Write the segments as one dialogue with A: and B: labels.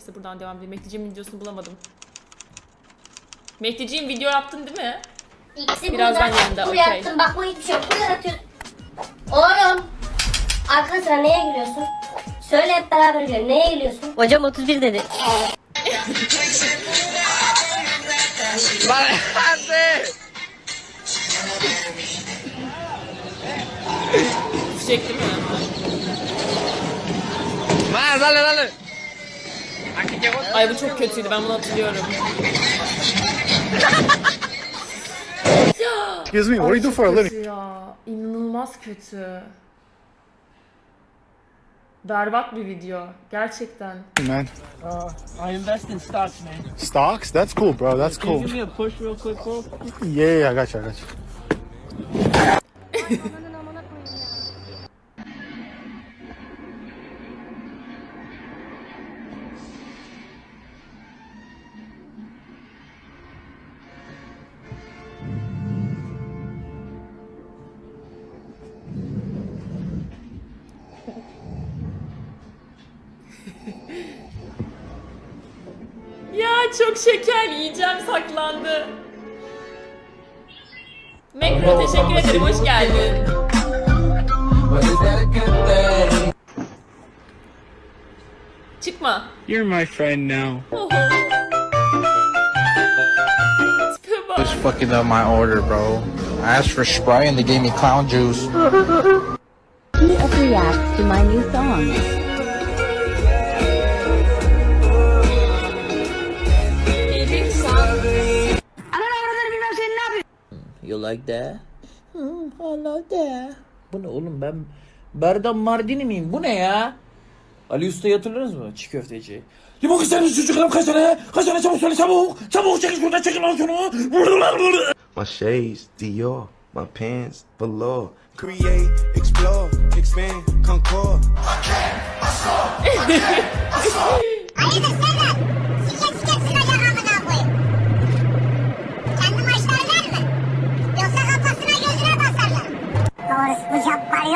A: Neyse buradan devam edelim. Mehticiğim videosunu bulamadım. Mehticiğim video yaptın değil mi?
B: İkisi
A: Birazdan yanında,
B: Buraya
A: okey.
B: attım. Bak bu hiçbir şey yok. Buraya atıyorsun. Oğlum. Arka sıra neye gülüyorsun? Söyle hep beraber gülelim. Neye gülüyorsun?
C: Hocam 31 dedi.
A: Düşecek değil mi?
D: Más, dale, dale.
A: Ay bu çok kötüydü ben bunu hatırlıyorum.
E: Excuse me, what do you do for a living?
A: Ya. İnanılmaz kötü. Berbat bir video. Gerçekten.
E: Man,
F: I invest in stocks, man.
E: stocks? That's cool, bro. That's
F: Can you
E: cool.
F: give me a push real quick, bro?
E: Yeah, yeah, I got you, I got you.
A: Çok şeker yiyeceğim saklandı. Mekro teşekkür ederim hoş geldin. Çıkma.
F: You're my friend now.
A: Oho. Tipe
G: fucking up my order, bro. I asked for Sprite and they gave me clown juice.
C: He reacts to my new song.
H: Like that? Hmm, I like that. Bu ne oğlum ben Berdan Mardini miyim? Bu ne ya? Ali Usta'yı hatırladınız mı? Çiğ köfteci. Limon ister misin çocuklarım kaç tane? Kaç tane çabuk söyle çabuk. Çabuk çekil şuradan çekil lan şunu.
I: My shades, Dior. My pants, velour. Create, explore, expand, concord.
B: Orası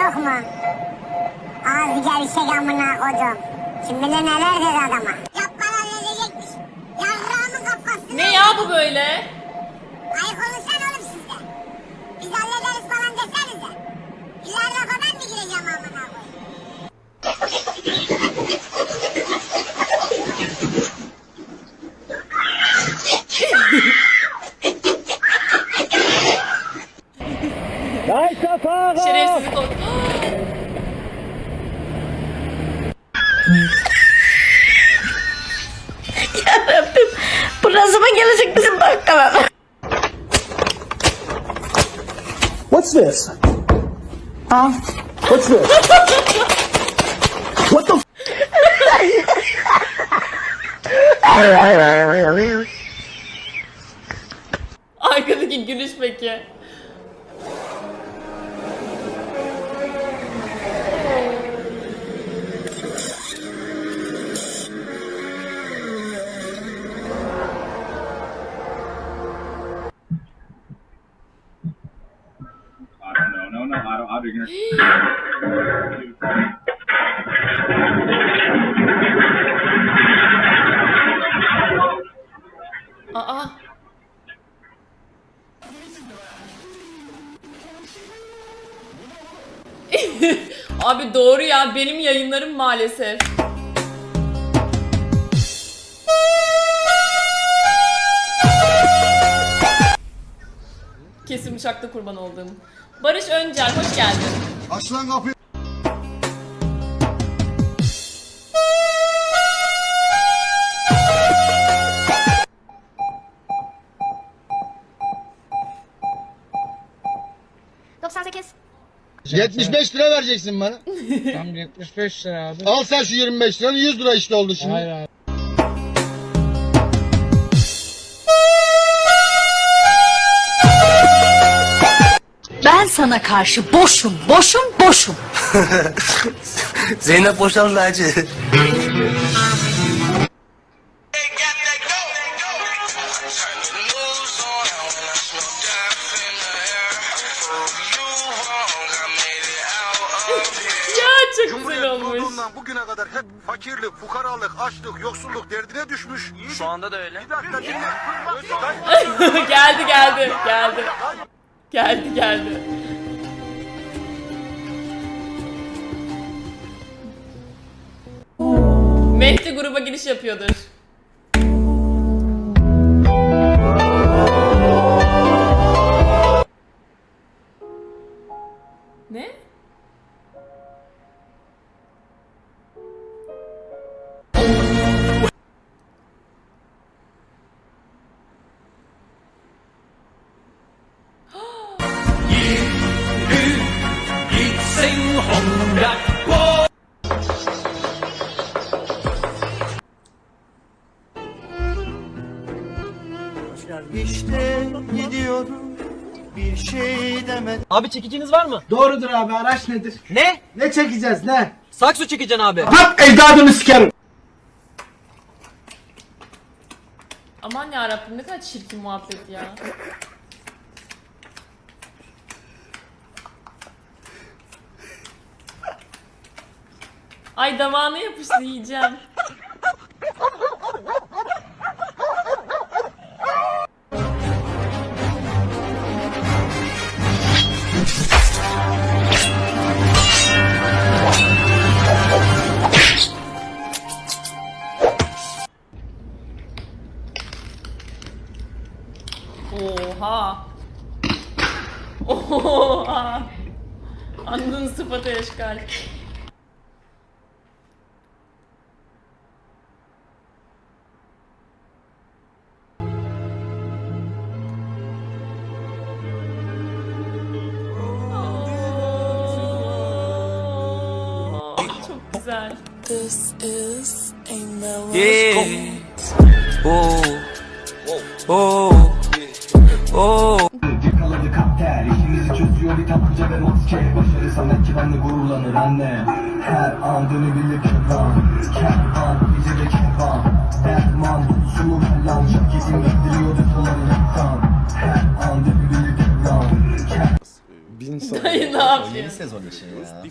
B: yok mu? Az gevşek amına kodum. Kim bilir neler dedi adama. Cabbar halledecekmiş. Yarrağımın kafasına.
A: Ne ya bu böyle?
B: Ay konuşsana oğlum siz de. Biz hallederiz falan desenize. İleride kadar mı gireceğim amına koyayım?
C: Gelecek bizim bakkala?
D: What's this? Huh? What's this? What the
A: Arkadaki gülüş peki.
J: No, no, no, I don't, I don't hear.
A: Aa. Abi doğru ya benim yayınlarım maalesef. Kesin bıçakta kurban oldum. Barış Öncel hoş geldin.
E: Aç lan kapıyı.
D: ...75 lira vereceksin bana.
F: Tam 75 lira abi.
D: Al sen şu 25 liranı 100 lira işte oldu şimdi.
F: Hayır abi.
C: Sana karşı boşum, boşum, boşum.
I: Zeynep boşandı hacı.
A: Ya çok güzel olmuş.
I: Bu
E: bugüne kadar hep fakirlik, fukaralık, açlık, yoksulluk derdine düşmüş. Şu anda da öyle. Bir dakika dinle.
A: geldi geldi geldi. Geldi geldi. Mehdi gruba giriş yapıyordur. Ne?
D: İşte bir şey demedim.
F: Abi çekiciniz var mı?
D: Doğrudur abi araç nedir?
F: Ne?
D: Ne çekeceğiz ne?
F: Sakso çekeceksin abi.
D: Bak evladını sikerim.
A: Aman ya Rabbim ne kadar çirkin muhabbet ya. Ay damağına yapıştı yiyeceğim. Oha. Oha. Anladın sıfatı eşkal. Çok güzel.
D: Yakaladı kapter İşimizi çözüyor bir tabanca ve rotke Başarı sanatçı benle gururlanır anne Her an dönebilir kervan Kervan bize de kervan Derman sulu falan Şirketim bildiriyor defoları yaktan Her an dönebilir kervan Kervan
A: Dayı ne yapıyor?
K: sezon için ya.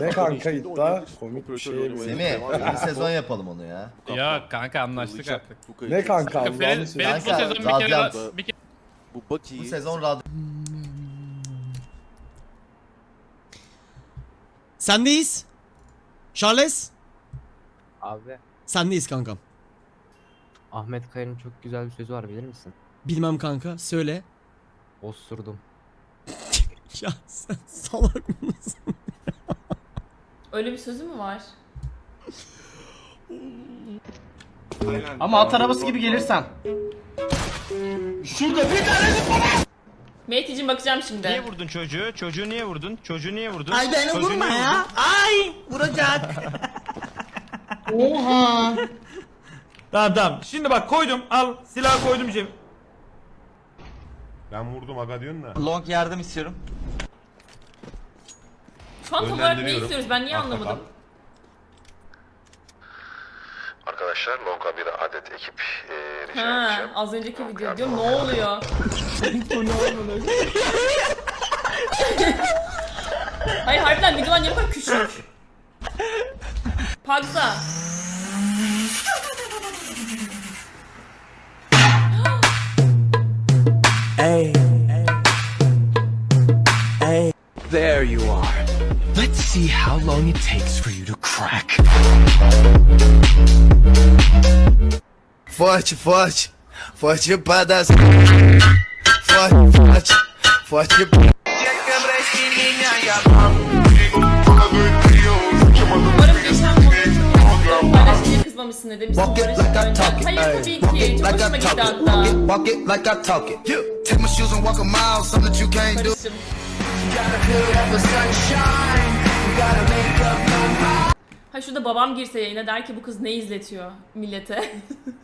E: Ne kanka iddia? Komik bir şey mi?
K: Semih yeni sezon yapalım onu ya.
L: Ya kanka anlaştık artık.
E: Ne kanka Allah'ını
L: Ferit. Ferit bu sezon bir kere
K: Radyant.
L: daha- bir kere
K: Bu sezon radyo
D: Sendeyiz Charles
F: Abi
D: Sendeyiz kankam
F: Ahmet Kaya'nın çok güzel bir sözü var bilir misin?
D: Bilmem kanka söyle
F: Osurdum.
D: Ya sen salak mısın?
A: Öyle bir sözü mü var?
F: Ama at arabası gibi gelirsen.
A: Mehdi'cim bakacağım şimdi.
L: vurdun çocuğu? Çocuğu niye vurdun? Çocuğu niye vurdun?
D: Ay beni vurma ya Ay vuracak
L: Tamam tamam. Şimdi bak koydum. Al silah koydum cem.
E: Ben vurdum aga diyorsun da.
K: Long yardım istiyorum.
A: Tam olarak ne istiyoruz ben niye anlamadım?
E: Arkadaşlar Longa bir adet ekip e,
A: Ha, az önceki video diyor ne oluyor? Hayır harbiden videolar niye bu kadar küçük? Pagza.
I: How long it takes for you to crack. Forte, forte. Forte para Forte, forte. Forte
A: Umarım geçen fotoğrafı paylaşınca kızmamışsındır demiştim
I: Walk it like I talk it.
A: Hayır
I: ayy.
A: tabii
I: Walk it
A: Çok
I: like
A: hoşuma
I: I
A: gitti
I: talk it.
A: hatta.
I: Walk it, walk it like I talk it. You take my shoes and walk a mile, something that you can't do.
A: Barış'ım. Ha şurada babam girse yayına der ki bu kız ne izletiyor millete.